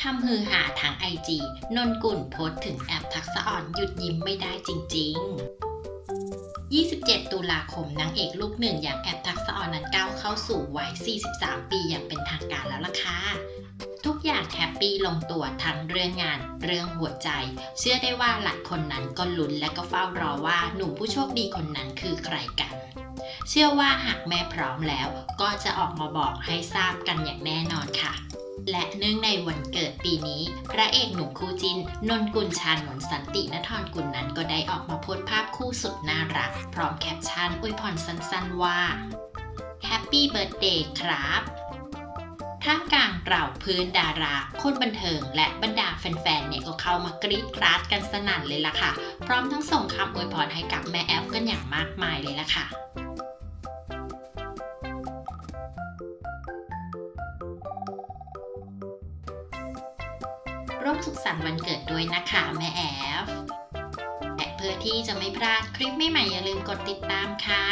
ทำฮือหาทางไอจีนนกุลโพสถึงแอปทักษะอ่อนหยุดยิ้มไม่ได้จริง ๆ 27 ตุลาคมนางเอกลูกหนึ่งอย่างแอปทักษะอ่อนนั้นก้าวเข้าสู่วัย 43 ปีอย่างเป็นทางการแล้วล่ะค่ะทุกอย่างแฮปปี้ลงตัวทั้งเรื่องงาน เรื่องหัวใจ เชื่อได้ว่าหลายคนนั้นก็ลุ้นและก็เฝ้ารอว่าหนุ่มผู้โชคดีคนนั้นคือใครกัน เชื่อว่าหากแม่พร้อมแล้ว ก็จะออกมาบอกให้ทราบกันอย่างแน่นอนค่ะ และเนื่องในวันเกิดปีนี้ พระเอกหนุ่มคู่จิน นนกุลชานนท์สันตินทรกุลนั้นก็ได้ออกมาโพสต์ภาพคู่สุดน่ารัก พร้อมแคปชั่นอวยพรสั้นๆว่า Happy Birthday ครับท่ามกลางเหล่าพื่อนดารา คนบันเทิง และบรรดาแฟนๆ เนี่ยก็เข้ามากรี๊ดกราดกันสนั่นเลยล่ะค่ะ พร้อมทั้งส่งคำอวยพรให้กับแม่แอฟกันอย่างมากมายเลยล่ะค่ะ ร่วมสุขสันต์วันเกิดด้วยนะคะแม่แอฟและเพื่อที่จะไม่พลาดคลิปใหม่ๆอย่าลืมกดติดตามค่ะ